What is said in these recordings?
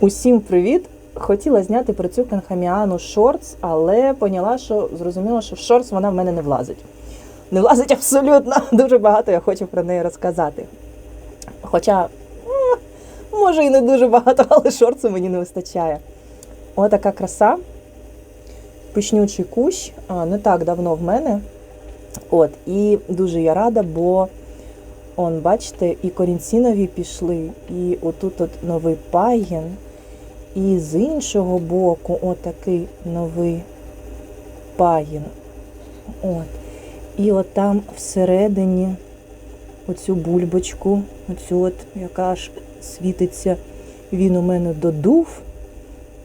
Усім привіт! Хотіла зняти про цю канхаміану шортс, але поняла, що зрозуміла, що в шортс вона в мене не влазить. Не влазить абсолютно. Дуже багато я хочу про неї розказати. Хоча, може, і не дуже багато, але шортсу мені не вистачає. Отака краса. Пишнючий кущ, не так давно в мене. От, і дуже я рада, бо Он, бачите, і корінці нові пішли, і отут от новий пагін, і з іншого боку отакий новий пагін. От. І от там всередині оцю бульбочку, оцю от, яка аж світиться, він у мене додув.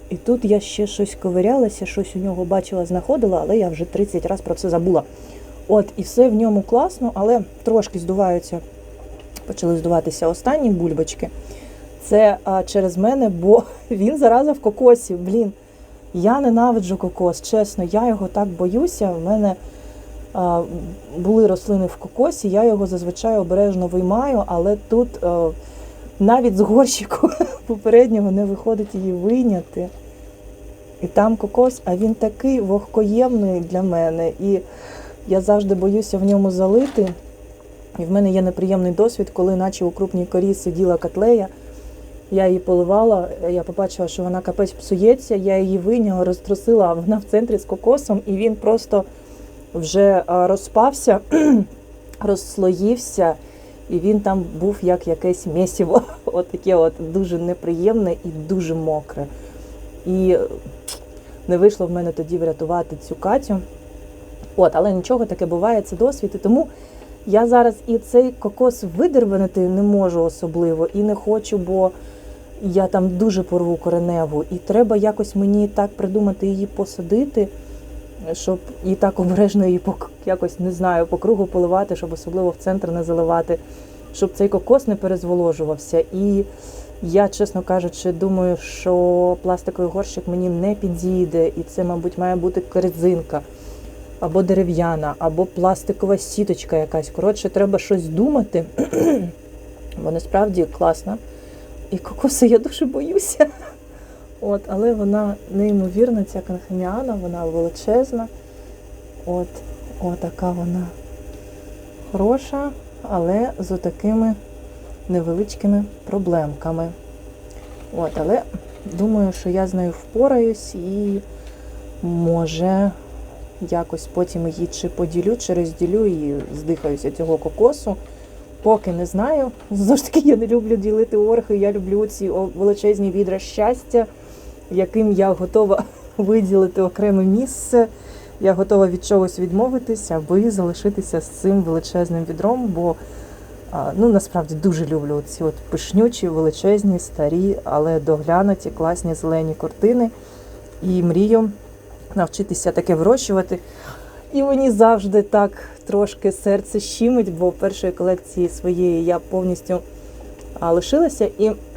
І тут я ще щось ковирялася, щось у нього бачила, знаходила, але я вже 30 разів про це забула. От, і все в ньому класно, але трошки здуваються почали здуватися останні бульбочки. Це а, через мене, бо він зараза в кокосі. Блін, я ненавиджу кокос, чесно, я його так боюся. В мене а, були рослини в кокосі, я його зазвичай обережно виймаю, але тут а, навіть з горщику попереднього не виходить її вийняти. І там кокос, а він такий вогкоємний для мене. І я завжди боюся в ньому залити. І в мене є неприємний досвід, коли наче у крупній корі сиділа котлея. Я її поливала, я побачила, що вона капець псується, я її вийняла, розтрусила, а вона в центрі з кокосом, і він просто вже розпався, розслоївся, і він там був як якесь місіво. От таке от дуже неприємне і дуже мокре. І не вийшло в мене тоді врятувати цю Катю. От, але нічого таке буває, це досвід. І тому я зараз і цей кокос видерванити не можу особливо і не хочу, бо я там дуже порву кореневу. І треба якось мені так придумати її посадити, щоб і так обережно її якось не знаю, по кругу поливати, щоб особливо в центр не заливати, щоб цей кокос не перезволожувався. І я, чесно кажучи, думаю, що пластиковий горщик мені не підійде, і це, мабуть, має бути корзинка або дерев'яна, або пластикова сіточка якась. Коротше, треба щось думати. Бо насправді класна. І кокоси я дуже боюся. От, але вона неймовірна, ця канхаміана, вона величезна. От, отака вона хороша, але з отакими невеличкими проблемками. От, але думаю, що я з нею впораюсь і може якось потім її чи поділю, чи розділю і здихаюся цього кокосу. Поки не знаю. Знову ж таки, я не люблю ділити орхи, я люблю ці величезні відра щастя, яким я готова виділити окреме місце. Я готова від чогось відмовитися, аби залишитися з цим величезним відром, бо ну, насправді дуже люблю ці от пишнючі, величезні, старі, але доглянуті, класні зелені картини. І мрію навчитися таке вирощувати. І мені завжди так трошки серце щимить, бо першої колекції своєї я повністю лишилася. І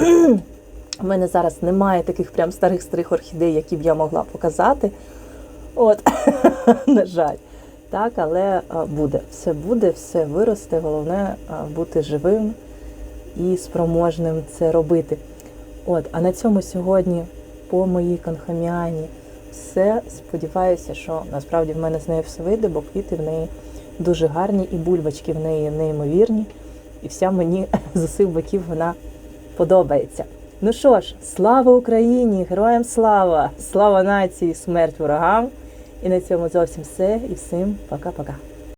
в мене зараз немає таких прям старих старих орхідей, які б я могла показати. От, на жаль. Так, але буде. Все буде, все виросте. Головне бути живим і спроможним це робити. От, а на цьому сьогодні по моїй конхаміані все. Сподіваюся, що насправді в мене з нею все вийде, бо квіти в неї дуже гарні, і бульбочки в неї неймовірні. І вся мені з усіх боків вона подобається. Ну що ж, слава Україні! Героям слава! Слава нації, смерть ворогам! І на цьому зовсім все. І всім пока-пока.